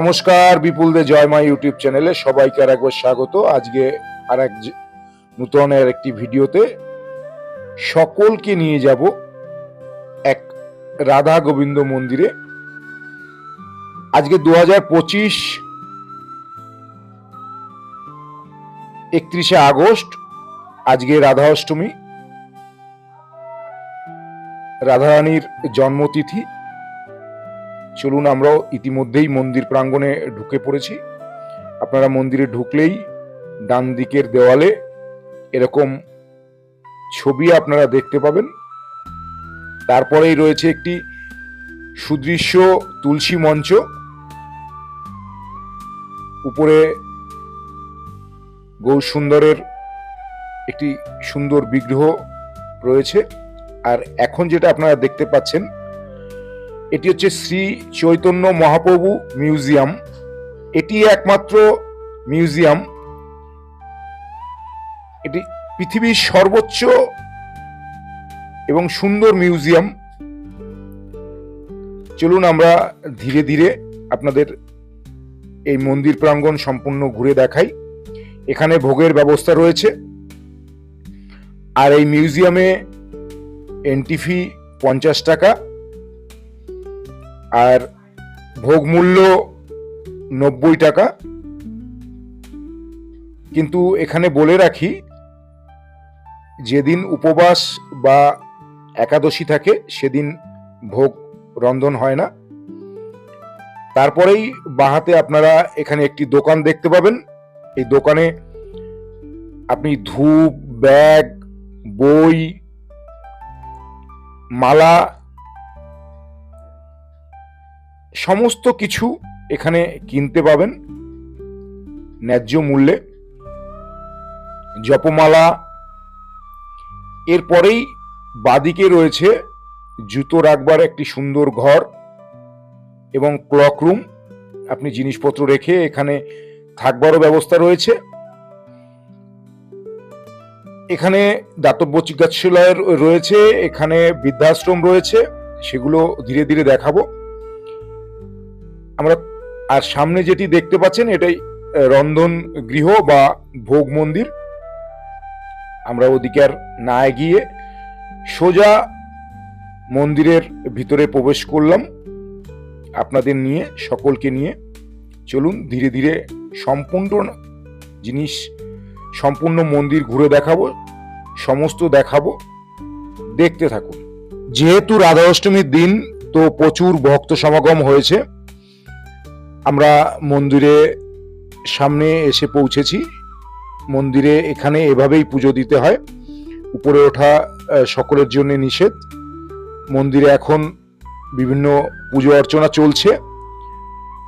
নমস্কার বিপুল দে জয় মা ইউটিউব চ্যানেলে সবাইকে আর একবার স্বাগত। আজকে আর এক নূতনের একটি ভিডিওতে সকলকে নিয়ে যাব এক রাধা গোবিন্দ মন্দিরে। আজকে দু হাজার পঁচিশ একত্রিশে আগস্ট, আজকে রাধা অষ্টমী। রাধারানীর জন্মতিথি। চলুন আমরাও ইতিমধ্যেই মন্দির প্রাঙ্গণে ঢুকে পড়েছি। আপনারা মন্দিরে ঢুকলেই ডান দিকের দেওয়ালে এরকম ছবি আপনারা দেখতে পাবেন। তারপরেই রয়েছে একটি সুদৃশ্য তুলসী মঞ্চ। উপরে গৌরসুন্দরের একটি সুন্দর বিগ্রহ রয়েছে। আর এখন যেটা আপনারা দেখতে পাচ্ছেন এটি হচ্ছে শ্রী চৈতন্য মহাপ্রভু মিউজিয়াম। এটি একমাত্র মিউজিয়াম। এটি পৃথিবীর সর্বোচ্চ এবং সুন্দর মিউজিয়াম। চলুন আমরা ধীরে ধীরে আপনাদের এই মন্দির প্রাঙ্গণ সম্পূর্ণ ঘুরে দেখাই। এখানে ভোগের ব্যবস্থা রয়েছে। আর এই মিউজিয়ামে এন্ট্রি ফি পঞ্চাশ টাকা। আর ভোগ মূল্য নব্বই টাকা। কিন্তু এখানে বলে রাখি, যেদিন উপবাস বা একাদশী থাকে, সেদিন ভোগ রন্ধন হয় না। তারপরেই বাহাতে আপনারা এখানে একটি দোকান দেখতে পাবেন। এই দোকানে আপনি ধূপ, ব্যাগ, বই, মালা সমস্ত কিছু এখানে কিনতে পাবেন। ন্যায্য মূল্যে। জপমালা। এরপরেই বাদিকে রয়েছে জুতো রাখবার একটি সুন্দর ঘর এবং ক্লক রুম আপনি জিনিসপত্র রেখে এখানে থাকবারও ব্যবস্থা রয়েছে। এখানে দাতব্য চিকিৎসালয় রয়েছে, এখানে বৃদ্ধাশ্রম রয়েছে, সেগুলো ধীরে ধীরে দেখাবো। আমরা আর সামনে যেটি দেখতে পাচ্ছেন, এটাই রন্ধন গৃহ বা ভোগ মন্দির। আমরা ওদিকে আর না গিয়ে সোজা মন্দিরের ভিতরে প্রবেশ করলাম। আপনাদের নিয়ে, সকলকে নিয়ে, চলুন ধীরে ধীরে সম্পূর্ণ জিনিস, সম্পূর্ণ মন্দির ঘুরে দেখাবো, সমস্ত দেখাবো, দেখতে থাকুন। যেহেতু রাধা অষ্টমীর দিন, তো প্রচুর ভক্ত সমাগম হয়েছে। আমরা মন্দিরে সামনে এসে পৌঁছেছি। মন্দিরে এখানে এভাবেই পুজো দিতে হয়। উপরে ওঠা সকলের জন্য নিষেধ। মন্দিরে এখন বিভিন্ন পুজো অর্চনা চলছে।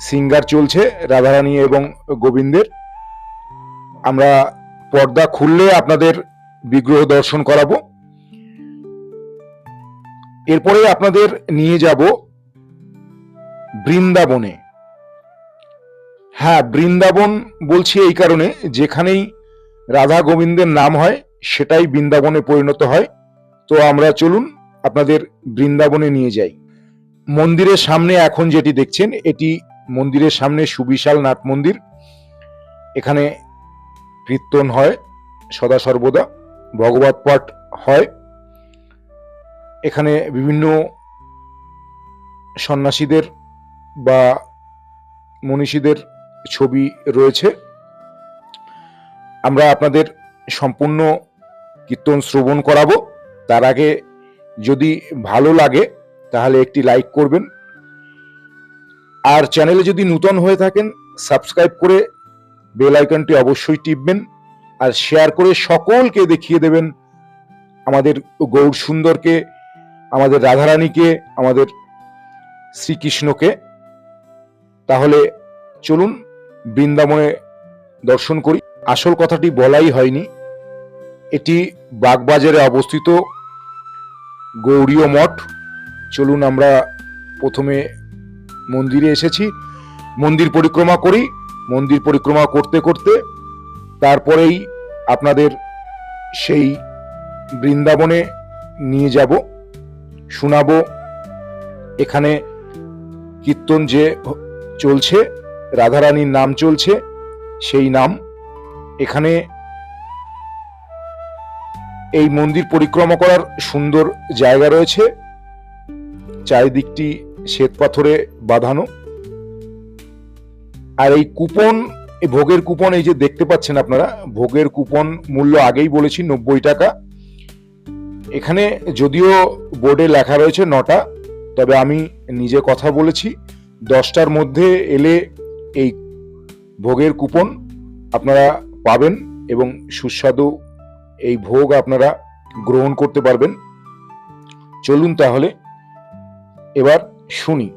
সিঙ্গার চলছে, রাধারানী এবং গোবিন্দের। আমরা পর্দা খুললে আপনাদের বিগ্রহ দর্শন করাবো। এরপরে আপনাদের নিয়ে যাব বৃন্দাবনে। হ্যাঁ বৃন্দাবন বলছি এই কারণে, যেখানেই রাধা গোবিন্দের নাম হয়, সেটাই বৃন্দাবনে পরিণত হয়। তো আমরা চলুন আপনাদের বৃন্দাবনে নিয়ে যাই। মন্দিরের সামনে এখন যেটি দেখছেন, এটি মন্দিরের সামনে সুবিশাল নাট মন্দির। এখানে কীর্তন হয়, সদা সর্বদা, ভগবত পাঠ হয়। এখানে বিভিন্ন সন্ন্যাসীদের বা মনীষীদের ছবি রয়েছে। আমরা আপনাদের সম্পূর্ণ কীর্তন শ্রবণ করাবো। তার আগে যদি ভালো লাগে, তাহলে একটি লাইক করবেন। আর চ্যানেলে যদি নূতন হয়ে থাকেন, সাবস্ক্রাইব করে বেল আইকনটি অবশ্যই টিপবেন। আর শেয়ার করে সকলকে দেখিয়ে দেবেন আমাদের গৌর সুন্দরকে, আমাদের রাধারানীকে, আমাদের শ্রীকৃষ্ণকে। তাহলে চলুন বৃন্দাবনে দর্শন করি। আসল কথাটি বলাই হয়নি। এটি বাগবাজারে অবস্থিত গৌরীয় মঠ। চলুন আমরা প্রথমে মন্দিরে এসেছি। মন্দির পরিক্রমা করি। মন্দির পরিক্রমা করতে করতে তারপরেই আপনাদের সেই বৃন্দাবনে নিয়ে যাব। শোনাবো এখানে কীর্তন যে চলছে। রাধারানীর নাম চলছে, সেই নাম। এখানে এই মন্দির পরিক্রমা করার সুন্দর জায়গা রয়েছে। চারিদিকটি শ্বেত পাথরে বাঁধানো। আর এই কুপন ভোগের কুপন, এই যে দেখতে পাচ্ছেন আপনারা, ভোগের কুপন মূল্য আগেই বলেছি, নব্বই টাকা। এখানে যদিও বোর্ডে লেখা রয়েছে নটা, তবে আমি নিজে কথা বলেছি। দশটার মধ্যে এলে এই ভোগের কুপন আপনারা পাবেন এবং সুস্বাদু এই ভোগ আপনারা গ্রহণ করতে পারবেন। চলুন তাহলে এবার শুনি।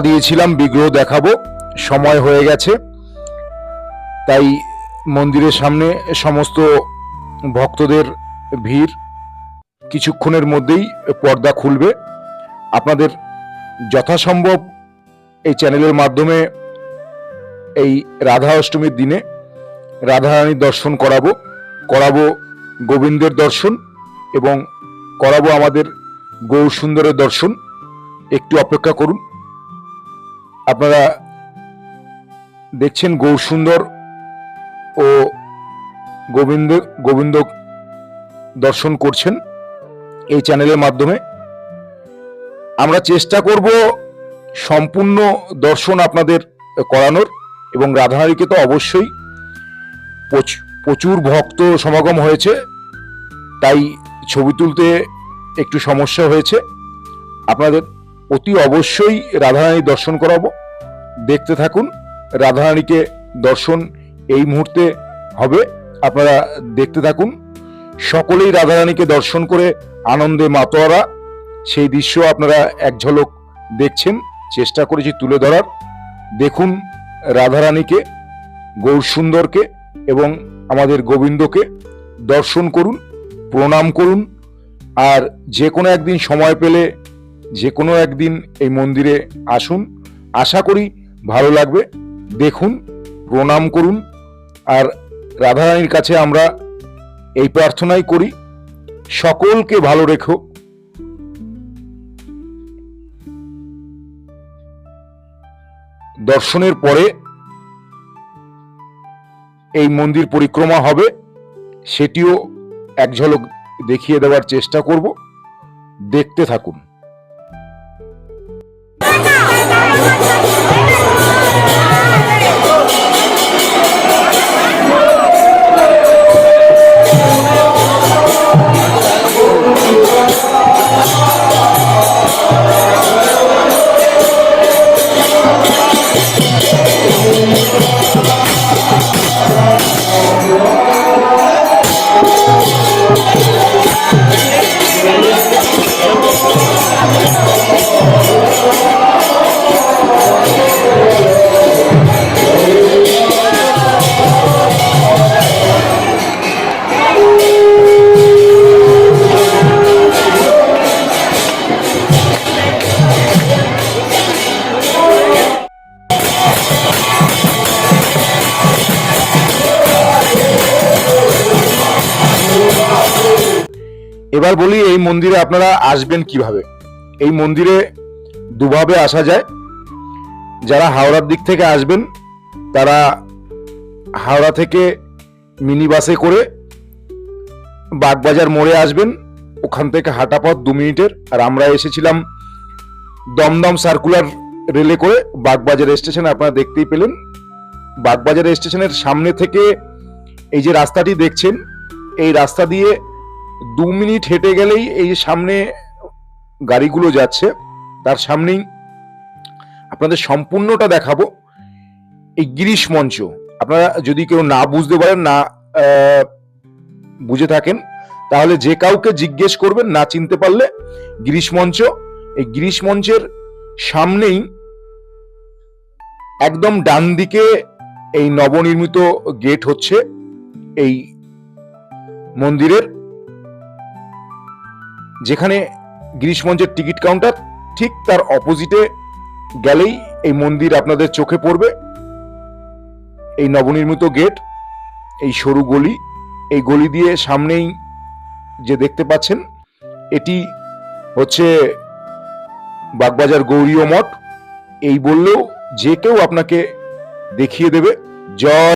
দিয়েছিলাম, বিগ্রহ দেখাবো। সময় হয়ে গেছে। তাই মন্দিরের সামনে সমস্ত ভক্তদের ভিড় কিছুক্ষণের মধ্যেই পর্দা খুলবে। আপনাদের যথাসম্ভব এই চ্যানেলের মাধ্যমে এই রাধা অষ্টমীর দিনে রাধারানীর দর্শন করাবো করাবো গোবিন্দের দর্শন এবং করাবো আমাদের গৌর সুন্দরের দর্শন। একটু অপেক্ষা করুন। আপনারা দেখছেন গৌর সুন্দর ও গোবিন্দ গোবিন্দ দর্শন করছেন এই চ্যানেলের মাধ্যমে। আমরা চেষ্টা করব সম্পূর্ণ দর্শন আপনাদের করানোর এবং রাধারানীকে তো অবশ্যই প্রচ- প্রচুর ভক্ত সমাগম হয়েছে, তাই ছবি তুলতে একটু সমস্যা হয়েছে। আপনাদের অতি অবশ্যই রাধারানী দর্শন করাবো। দেখতে থাকুন। রাধারানীকে দর্শন এই মুহূর্তে হবে। আপনারা দেখতে থাকুন। সকলেই রাধারানীকে দর্শন করে আনন্দে মাতোয়ারা। সেই দৃশ্য আপনারা এক ঝলক দেখছেন। চেষ্টা করেছি তুলে ধরার। দেখুন রাধারানীকে, গৌর সুন্দরকে এবং আমাদের গোবিন্দকে দর্শন করুন, প্রণাম করুন। আর যে কোনো একদিন সময় পেলে যে কোনো একদিন এই মন্দিরে আসুন। আশা করি ভালো লাগবে। দেখুন, প্রণাম করুন। আর রাধারানীর কাছে আমরা এই প্রার্থনাই করি। সকলকে ভালো রেখো। দর্শনের পরে এই মন্দির পরিক্রমা হবে। সেটিও এক ঝলক দেখিয়ে দেওয়ার চেষ্টা করব। দেখতে থাকুন। এবার বলি এই মন্দিরে আপনারা আসবেন কীভাবে? এই মন্দিরে দুভাবে আসা যায়। যারা হাওড়ার দিক থেকে আসবেন, তারা হাওড়া থেকে মিনি বাসে করে বাগবাজার মোড়ে আসবেন। ওখান থেকে হাঁটা পথ দু মিনিটের। আর আমরা এসেছিলাম দমদম সার্কুলার রেলে করে বাগবাজার স্টেশন, আপনারা দেখতেই পেলেন। বাগবাজার স্টেশনের সামনে থেকে এই যে রাস্তাটি দেখছেন, এই রাস্তা দিয়ে দু মিনিট হেঁটে গেলেই এই সামনে গাড়িগুলো যাচ্ছে, তার সামনেই আপনাদের সম্পূর্ণটা দেখাবো। এই গিরিশ মঞ্চ, আপনারা যদি কেউ না বুঝতে পারেন, না বুঝে থাকেন, তাহলে যে কাউকে জিজ্ঞেস করবেন, না চিনতে পারলে গিরিশ মঞ্চ, এই গিরিশ মঞ্চের সামনেই একদম ডান দিকে এই নবনির্মিত গেট হচ্ছে এই মন্দিরের। যেখানে গিরিশ মঞ্চের টিকিট কাউন্টার, ঠিক তার অপোজিটে গেলেই এই মন্দির আপনাদের চোখে পড়বে। এই নবনির্মিত গেট, এই সরু গলি, এই গলি দিয়ে সামনেই যে দেখতে পাচ্ছেন, এটি হচ্ছে বাগবাজার গৌরীয় মঠ। এই বললেও যে কেউ আপনাকে দেখিয়ে দেবে। জয়